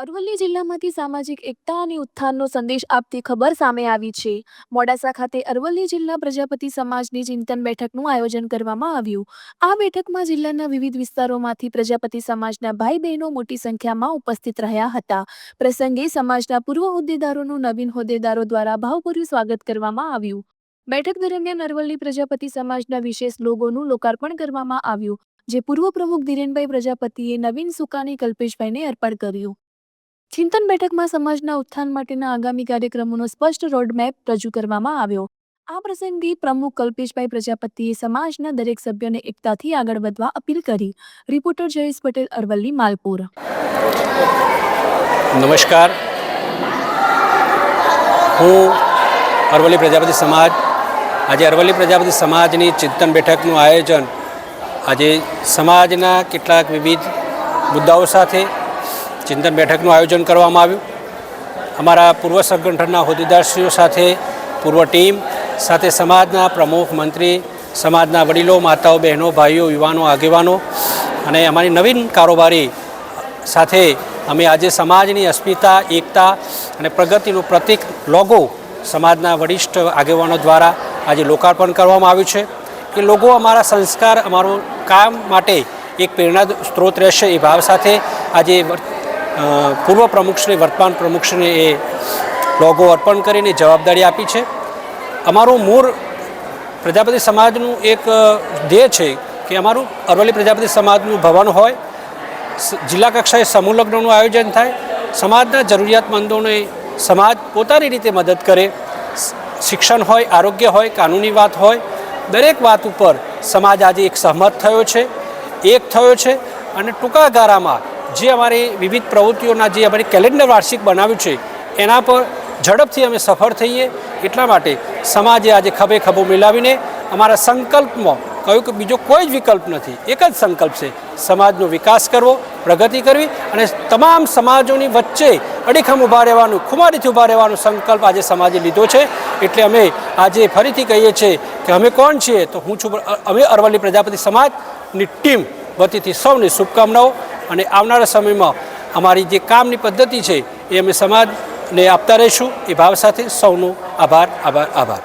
અરવલ્લી જિલ્લામાંથી સામાજિક એકતા અને ઉત્થાનનો સંદેશ આપતી ખબર સામે આવી છે. મોડાસા ખાતે અરવલ્લી જિલ્લા પ્રજાપતિ સમાજની ચિંતન બેઠકનું આયોજન કરવામાં આવ્યું. આ બેઠકમાં જિલ્લાના વિવિધ વિસ્તારોમાંથી પ્રજાપતિ સમાજના ભાઈ બહેનો મોટી સંખ્યામાં ઉપસ્થિત રહ્યા હતા. પ્રસંગે સમાજના પૂર્વ હોદ્દેદારોનું નવીન હોદ્દેદારો દ્વારા ભાવભર્યું સ્વાગત કરવામાં આવ્યું. બેઠક દરમિયાન અરવલ્લી પ્રજાપતિ સમાજના વિશેષ લોગોનું લોકાર્પણ કરવામાં આવ્યું, જે પૂર્વ પ્રમુખ ધીરેનભાઈ પ્રજાપતિએ નવીન સુકાની કલ્પેશભાઈને અર્પણ કર્યું. ચિંતન બેઠકમાં સમાજના ઉત્થાન માટેના આગામી કાર્યક્રમોનો સ્પષ્ટ રોડમેપ રજૂ કરવામાં આવ્યો. આ પ્રસંગે પ્રમુખ કલ્પેશભાઈ પ્રજાપતિએ સમાજના દરેક સભ્યોને એકતાથી આગળ વધવા અપીલ કરી. રિપોર્ટર જયેશ પટેલ, અરવલ્લી, માલપુર. નમસ્કાર. હું અરવલ્લી પ્રજાપતિ સમાજ, આજે અરવલ્લી પ્રજાપતિ સમાજની ચિંતન બેઠકનું આયોજન આજે સમાજના કેટલાક વિવિધ મુદ્દાઓ સાથે ચિંતન બેઠકનું આયોજન કરવામાં આવ્યું. અમારા પૂર્વ સંગઠનના હોદ્દેદારશ્રીઓ સાથે પૂર્વ ટીમ, સાથે સમાજના પ્રમુખ મંત્રી, સમાજના વડીલો, માતાઓ, બહેનો, ભાઈઓ, યુવાનો, આગેવાનો અને અમારી નવીન કારોબારી સાથે અમે આજે સમાજની અસ્મિતા, એકતા અને પ્રગતિનું પ્રતિક લોગો સમાજના વરિષ્ઠ આગેવાનો દ્વારા આજે લોકાર્પણ કરવામાં આવ્યું છે. એ લોગો અમારા સંસ્કાર, અમારું કામ માટે એક પ્રેરણા સ્ત્રોત રહેશે. એ ભાવ સાથે આજે પૂર્વ પ્રમુખશ્રી વર્તમાન પ્રમુખશ્રીને એ લોગો અર્પણ કરીને જવાબદારી આપી છે. અમારું મૂળ પ્રજાપતિ સમાજનું એક ધ્યેય છે કે અમારું અરવલ્લી પ્રજાપતિ સમાજનું ભવન હોય. જિલ્લા કક્ષાએ સમૂહ લગ્નનું આયોજન થાય. સમાજના જરૂરિયાતમંદોને સમાજ પોતાની રીતે મદદ કરે. શિક્ષણ હોય, આરોગ્ય હોય, કાનૂની વાત હોય. દરેક વાત ઉપર સમાજ આજે એક સહમત થયો છે, એક થયો છે અને ટૂંકા ગાળામાં જે અમારી વિવિધ પ્રવૃત્તિઓના જે અમારી કેલેન્ડર વાર્ષિક બનાવ્યું છે, એના પર ઝડપથી અમે સફળ થઈએ. એટલા માટે સમાજે આજે ખભે ખભો મિલાવીને અમારા સંકલ્પમાં કહ્યું કે બીજો કોઈ જ વિકલ્પ નથી, એક જ સંકલ્પ છે, સમાજનો વિકાસ કરવો, પ્રગતિ કરવી અને તમામ સમાજોની વચ્ચે અડીખમ ઊભા રહેવાનું, ખુમારીથી ઊભા રહેવાનો સંકલ્પ આજે સમાજે લીધો છે. એટલે અમે આજે ફરીથી કહીએ છીએ કે અમે કોણ છીએ તો હું છું અમે અરવલ્લી પ્રજાપતિ સમાજની ટીમ. વતીથી સૌને શુભકામનાઓ. અને આવનારા સમયમાં અમારી જે કામની પદ્ધતિ છે એ અમે સમાજને આપતા રહીશું. એ ભાવ સાથે સૌનો આભાર આભાર આભાર.